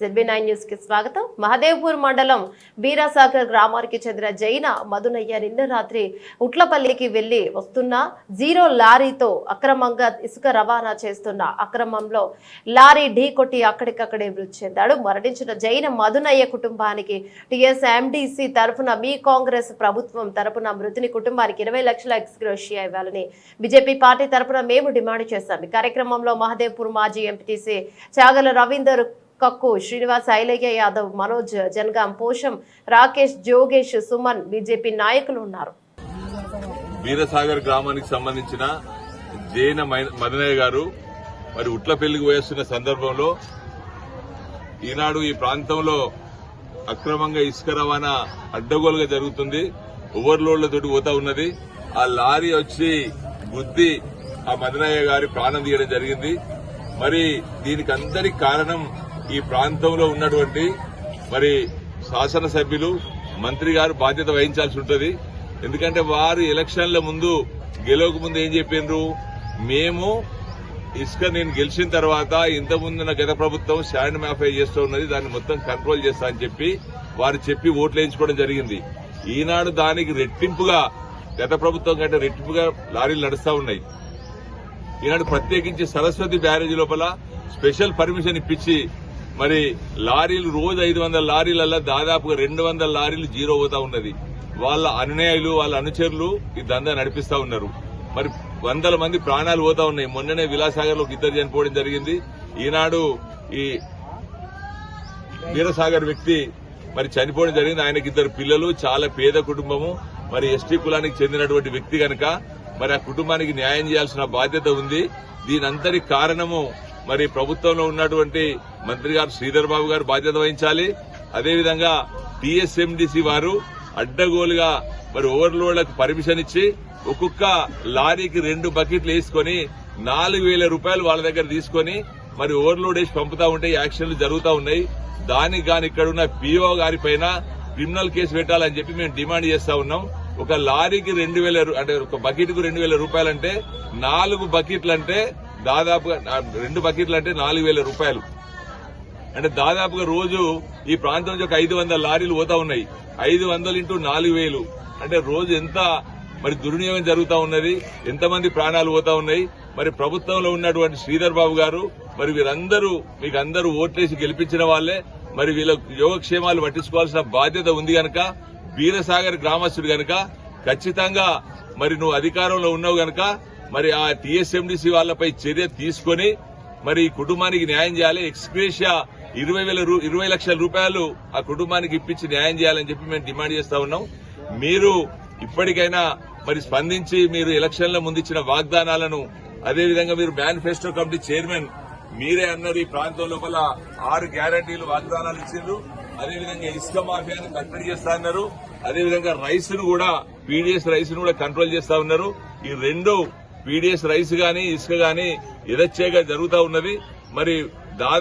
ZB nine న్యూస్కి స్వాగతం. మహదేవ్పూర్ మండలం బీరాసాగర్ గ్రామానికి చెందిన జైన మధునయ్య నిన్న రాత్రి ఉట్లపల్లికి వెళ్ళి వస్తున్న జీరో లారీతో అక్రమంగా ఇసుక రవాణా చేస్తున్న అక్రమంలో లారీ ఢీ కొట్టి అక్కడికక్కడే మృతి చెందాడు. మరణించిన జైన మధునయ్య కుటుంబానికి టిఎస్ ఎండిసి తరఫున మీ కాంగ్రెస్ ప్రభుత్వం తరపున మృతిని కుటుంబానికి ఇరవై లక్షల ఎక్స్గ్రోషియా ఇవ్వాలని బీజేపీ పార్టీ తరపున మేము డిమాండ్ చేశాం. ఈ కార్యక్రమంలో మహదేవ్పూర్ మాజీ ఎంపీటీసీ చాగల రవీందర్ కక్కు శ్రీనివాస్ ఐలయ్య యాదవ్ మనోజ్ జనగాం పోషం రాకేష్ జోగేష్ సుమన్ బీజేపీ నాయకులు ఉన్నారు. వీరసాగర్ గ్రామానికి సంబంధించిన జైన మదనయ్య గారు మరి ఉట్ల పెళ్ళికి పోయేస్తున్న సందర్భంలో ఈనాడు ఈ ప్రాంతంలో అక్రమంగా ఇసుక రవాణా అడ్డగోలుగా జరుగుతుంది. ఓవర్లోడ్లతో పోతా ఉన్నది. ఆ లారీ వచ్చి గుద్ది ఆ మదనయ్య గారి ప్రాణం తీయడం జరిగింది. మరి దీనికి అందరికి కారణం ఈ ప్రాంతంలో ఉన్నటువంటి మరి శాసనసభ్యులు మంత్రి గారు బాధ్యత వహించాల్సి ఉంటుంది. ఎందుకంటే వారు ఎలక్షన్ల ముందు గెలవక ముందు ఏం చెప్పిండ్రు మేము ఇసుక నేను గెలిచిన తర్వాత ఇంతకుముందున్న గత ప్రభుత్వం శాండ్ మ్యాఫై చేస్తూ ఉన్నది దాన్ని మొత్తం కంట్రోల్ చేస్తా అని చెప్పి వారు చెప్పి ఓట్లు వేయించుకోవడం జరిగింది. ఈనాడు దానికి రెట్టింపుగా గత ప్రభుత్వం కంటే రెట్టింపుగా లారీలు నడుస్తూ ఉన్నాయి. ఈనాడు ప్రత్యేకించి సరస్వతి బ్యారేజ్ లోపల స్పెషల్ పర్మిషన్ ఇప్పించి మరి లారీలు రోజు ఐదు వందల లారీలల్లా దాదాపుగా రెండు వందల లారీలు జీరో అవుతా ఉన్నది. వాళ్ళ అనుయాయులు వాళ్ళ అనుచరులు ఈ దందా నడిపిస్తా ఉన్నారు. మరి వందల మంది ప్రాణాలు పోతా ఉన్నాయి. మొన్ననే విలాసాగర్లో ఇద్దరు చనిపోవడం జరిగింది. ఈనాడు ఈ వీరసాగర్ వ్యక్తి మరి చనిపోవడం జరిగింది. ఆయనకి ఇద్దరు పిల్లలు చాలా పేద కుటుంబము. మరి ఎస్టీ కులానికి చెందినటువంటి వ్యక్తి కనుక మరి ఆ కుటుంబానికి న్యాయం చేయాల్సిన బాధ్యత ఉంది. దీనంతటి కారణము మరి ప్రభుత్వంలో ఉన్నటువంటి మంత్రి గారు శ్రీధర్ బాబు గారు బాధ్యత వహించాలి. అదేవిధంగా టీఎస్ఎండిసి వారు అడ్డగోలుగా మరి ఓవర్లోడ్లకు పర్మిషన్ ఇచ్చి ఒక్కొక్క లారీకి రెండు బకెట్లు వేసుకొని నాలుగు వేల రూపాయలు వాళ్ళ దగ్గర తీసుకొని మరి ఓవర్లోడ్ వేసి పంపుతా ఉంటే యాక్షన్లు జరుగుతూ ఉన్నాయి. దానికి గాని ఇక్కడ ఉన్న పీఓ గారి పైన క్రిమినల్ కేసు పెట్టాలని చెప్పి మేము డిమాండ్ చేస్తా ఉన్నాం. ఒక లారీకి రెండు వేల అంటే ఒక బకెట్కు రెండు వేల రూపాయలంటే నాలుగు బకెట్లు అంటే దాదాపుగా రెండు బకెట్లు అంటే నాలుగు వేల రూపాయలు. అంటే దాదాపుగా రోజు ఈ ప్రాంతం నుంచి ఒక ఐదు వందల లారీలు పోతా ఉన్నాయి. ఐదు వందలు ఇంటూ నాలుగు వేలు. అంటే రోజు ఎంత మరి దుర్వినియోగం జరుగుతూ ఉన్నది ఎంతమంది ప్రాణాలు పోతా ఉన్నాయి. మరి ప్రభుత్వంలో ఉన్నటువంటి శ్రీధర్ బాబు గారు మరి వీరందరూ మీకు అందరూ ఓట్లేసి గెలిపించిన వాళ్ళే మరి వీళ్ళ యోగక్షేమాలు పట్టించుకోవాల్సిన బాధ్యత ఉంది గనక వీరసాగర్ గ్రామస్తుడు గనక ఖచ్చితంగా మరి నువ్వు అధికారంలో ఉన్నావు గనక మరి ఆ టీఎస్ఎండిసి వాళ్ళపై చర్య తీసుకొని మరి ఈ కుటుంబానికి న్యాయం చేయాలి. ఎక్స్క్రేషియా ఇరవై వేల రూ- ఇరవై లక్షల రూపాయలు ఆ కుటుంబానికి ఇప్పించి న్యాయం చేయాలని చెప్పి మేము డిమాండ్ చేస్తా ఉన్నాం. మీరు ఇప్పటికైనా మరి స్పందించి మీరు ఎలక్షన్ల ముందు ఇచ్చిన వాగ్దానాలను అదేవిధంగా మీరు మేనిఫెస్టో కమిటీ చైర్మన్ మీరే అన్నారు. ఈ ప్రాంతం లోపల ఆరు గ్యారంటీలు వాగ్దానాలు ఇచ్చిండ్రు. అదేవిధంగా ఇసుక మాఫియాను కట్టడి చేస్తా ఉన్నారు అదేవిధంగా రైస్ను కూడా పీడిఎస్ రైస్ను కూడా కంట్రోల్ చేస్తా ఉన్నారు. ఈ రెండు పీడిఎస్ రైస్ గాని ఇసుక గాని యథచ్ఛగా జరుగుతా ఉన్నది. మరి